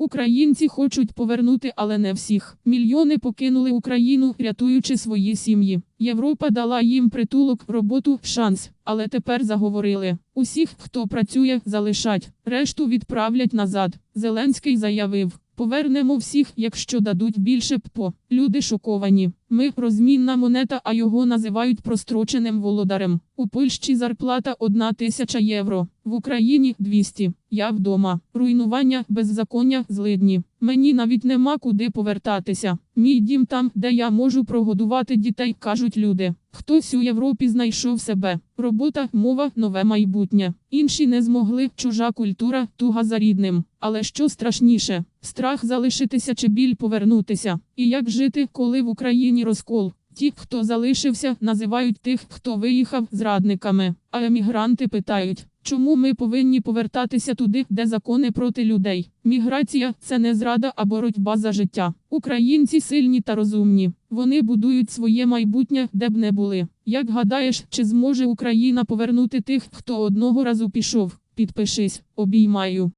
Українці хочуть повернути, але не всіх. Мільйони покинули Україну, рятуючи свої сім'ї. Європа дала їм притулок, роботу, шанс. Але тепер заговорили. Усіх, хто працює, залишать. Решту відправлять назад. Зеленський заявив. Повернемо всіх, якщо дадуть більше ППО. Люди шоковані. Ми розмінна монета, а його називають простроченим володарем. У Польщі зарплата 1 тисяча євро. В Україні 200. Я вдома. Руйнування, беззаконня, злидні. Мені навіть нема куди повертатися. Мій дім там, де я можу прогодувати дітей, кажуть люди. Хтось у Європі знайшов себе. Робота, мова, нове майбутнє. Інші не змогли, чужа культура, туга за рідним. Але що страшніше? Страх залишитися чи біль повернутися. І як жити, коли в Україні розкол? Ті, хто залишився, називають тих, хто виїхав зрадниками. А емігранти питають, чому ми повинні повертатися туди, де закони проти людей. Міграція це не зрада, а боротьба за життя. Українці сильні та розумні. Вони будують своє майбутнє, де б не були. Як гадаєш, чи зможе Україна повернути тих, хто одного разу пішов? Підпишись, обіймаю.